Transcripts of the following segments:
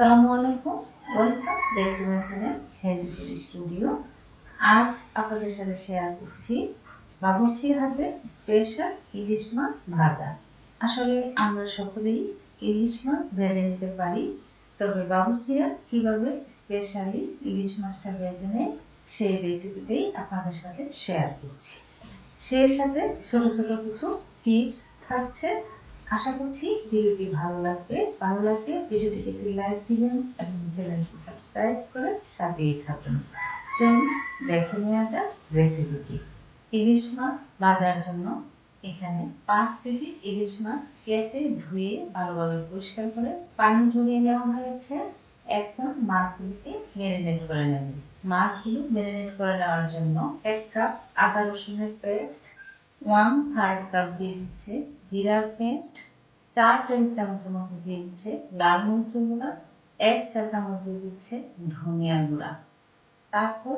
আসসালামু আলাইকুম welcome back to my channel, health studio. আজ আপনাদের সাথে শেয়ার করছি বাবুর্চির হাতে স্পেশাল ইলিশ মাছ ভাজা। আসলে আমরা সকলেই ইলিশ মাছ ভেজে নিতে পারি, তবে বাবুর্চিরা কীভাবে স্পেশালি ইলিশ মাছটা ভেজে নেয় সেই রেসিপিটাই আপনাদের সাথে শেয়ার করছি। সেই সাথে ছোট ছোট কিছু টিপস থাকছে আশা করছি ভিডিওটি ভালো লাগবে। ভালো লাগলে ভিডিওটিকে একটি লাইক দিবেন এবং চ্যানেলটি সাবস্ক্রাইব করে সাথেই থাকুন। চলুন, দেখে নেওয়া যাক রেসিপিটি ইলিশ মাছ ভাজার জন্য এখানে পাঁচ কেজি ইলিশ মাছ কেটে ধুয়ে ভালোভাবে পরিষ্কার করে পানি ঝরিয়ে নেওয়া হয়েছে। এখন মাছগুলিকে ম্যারিনেট করে নেবেন মাছগুলো ম্যারিনেট করে নেওয়ার জন্য এক কাপ আদা রসুনের পেস্ট ওয়ান থার্ড কাপ দিয়ে দিচ্ছে জিরার পেস্ট, চার টেবিল চামচের মতো দিয়ে দিচ্ছে লাল মরিচের গুঁড়া, এক চা চামচ দিয়ে দিচ্ছে ধনিয়া গুঁড়া। তারপর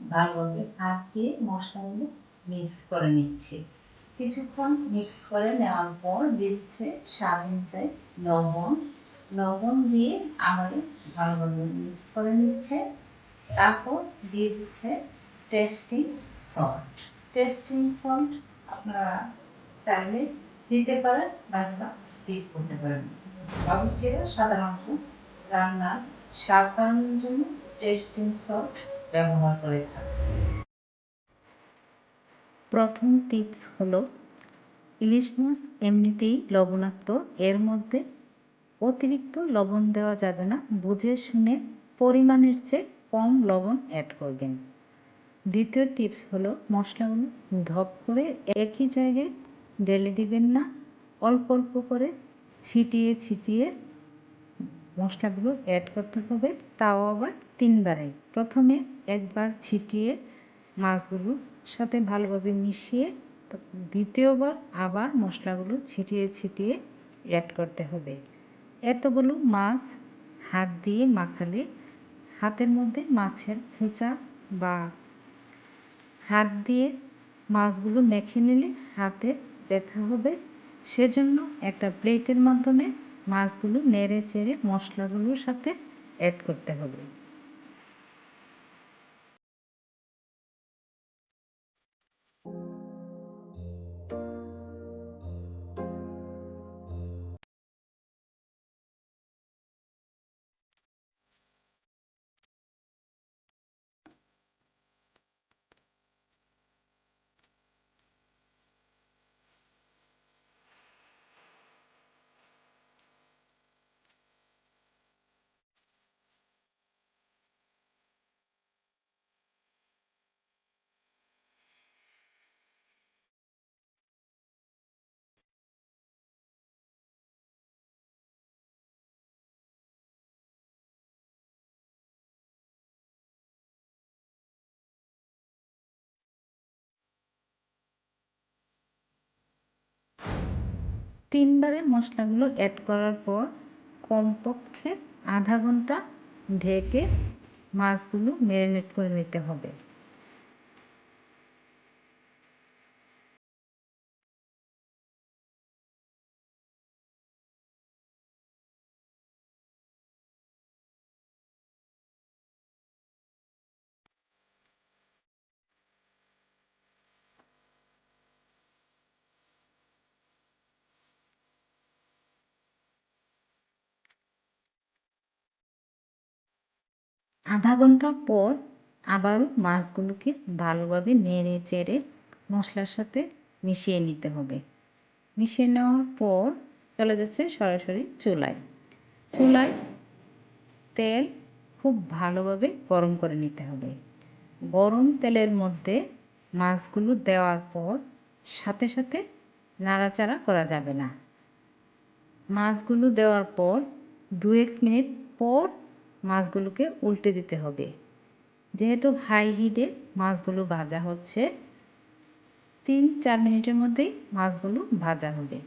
ভালোভাবে হাত দিয়ে মশলাগুলো মিক্স করে নিচ্ছে। কিছুক্ষণ মিক্স করে নেওয়ার পর দিচ্ছে স্বাদ অনুযায়ী লবণ। লবণ দিয়ে আবার ভালোভাবে মিক্স করে নিচ্ছে। তারপর দিয়ে দিচ্ছে টেস্টিং সল্ট টেস্টিং সল্ট আপনারা চাইলে দিতে পারেন বা স্কিপ করতে পারেন। বাবুর্চিরা সাধারণত রান্নার বাড়ানোর জন্য টেস্টিং সল্ট ব্যবহার করে থাকে। প্রথম টিপস হলো, ইলিশ মাছ এমনিতেই লবণাক্ত, এর মধ্যে অতিরিক্ত লবণ দেওয়া যাবে না। বুঝে শুনে পরিমাণের চেয়ে কম লবণ অ্যাড করবেন। দ্বিতীয় টিপস হলো মশলাগুলো ধপ করে একই জায়গায় ঢেলে দিবেন না। অল্প অল্প করে ছিটিয়ে ছিটিয়ে মশলাগুলো অ্যাড করতে হবে। তাও আবার তিনবারে প্রথমে একবার ছিটিয়ে মাছগুলোর সাথে ভালোভাবে মিশিয়ে দ্বিতীয়বার আবার মশলাগুলো ছিটিয়ে ছিটিয়ে অ্যাড করতে হবে। এতগুলো মাছ হাত দিয়ে মাখালে হাতের মধ্যে মাছের খোঁচা বা হাত দিয়ে মাছগুলো মেখে নিলে হাতে ব্যথা হবে। সেজন্য একটা প্লেটের মাধ্যমে মাছগুলো নেড়ে চেড়ে মশলাগুলোর সাথে অ্যাড করতে হবে। তিনবারে মশলাগুলো অ্যাড করার পর কমপক্ষে আধা ঘণ্টা ঢেকে মাছগুলো ম্যারিনেট করে নিতে হবে। আধা ঘণ্টা পর আবার মাছগুলোকে ভালোভাবে নেড়ে চেড়ে মশলার সাথে মিশিয়ে নিতে হবে। মিশিয়ে নেওয়ার পর চলে যাচ্ছে সরাসরি চুলায়। চুলায় তেল খুব ভালোভাবে গরম করে নিতে হবে। গরম তেলের মধ্যে মাছগুলো দেওয়ার পর সাথে সাথে নাড়াচাড়া করা যাবে না। মাছগুলো দেওয়ার পর দু এক মিনিট পর মাছগুলোকে উল্টে দিতে হবে। যেহেতু হাই হিটে মাছগুলো ভাজা হচ্ছে, তিন চার মিনিটের মধ্যেই মাছগুলো ভাজা হবে।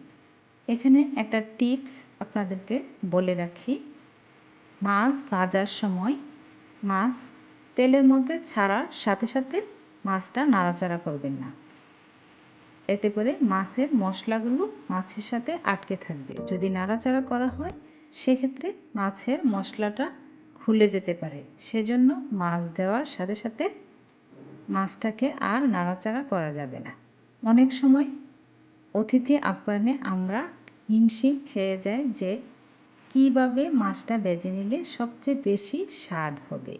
এখানে একটা টিপস আপনাদেরকে বলে রাখি। মাছ ভাজার সময় মাছ তেলের মধ্যে ছাড়ার সাথে সাথে মাছটা নাড়াচাড়া করবেন না। এতে করে মাছের মশলাগুলো মাছের সাথে আটকে থাকবে। যদি নাড়াচাড়া করা হয়, সেক্ষেত্রে মাছের মশলাটা খুলে যেতে পারে। সেজন্য মাছ দেওয়ার সাথে সাথে মাছটাকে আর নাড়াচাড়া করা যাবে না। অনেক সময় অতিথি আপ্যায়নে আমরা হিমশিম খেয়ে যাই যে কীভাবে মাছটা বেজে নিলে সবচেয়ে বেশি স্বাদ হবে।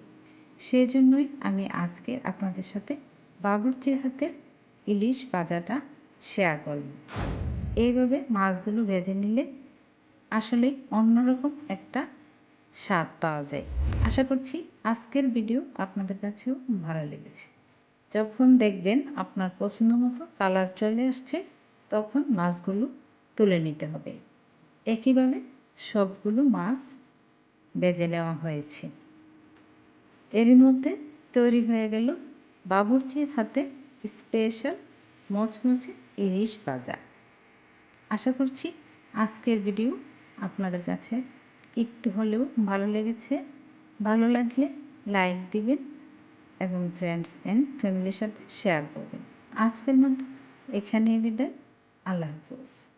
সেজন্যই আমি আজকে আপনাদের সাথে বাবুর্চির হাতের ইলিশ ভাজাটা শেয়ার করব। এইভাবে মাছগুলো ভেজে নিলে আসলে অন্যরকম একটা স্বাদ পাওয়া যায়। আশা করছি আজকের ভিডিও আপনাদের কাছেও ভালো লেগেছে। যখন দেখবেন আপনার পছন্দ মতো কালার চলে আসছে, তখন মাছগুলো তুলে নিতে হবে। একইভাবে সবগুলো মাছ বেজে নেওয়া হয়েছে। এরই মধ্যে তৈরি হয়ে গেল বাবুর্চির হাতে স্পেশাল মচমচে ইলিশ ভাজা। আশা করছি আজকের ভিডিও আপনাদের কাছে একটু হলেও ভালো লেগেছে। ভালো লাগলে লাইক দিবেন এবং ফ্রেন্ডস অ্যান্ড ফ্যামিলির সাথে শেয়ার করবেন। আজকের মতো এখানে বিদায়। আল্লাহ হাফিজ।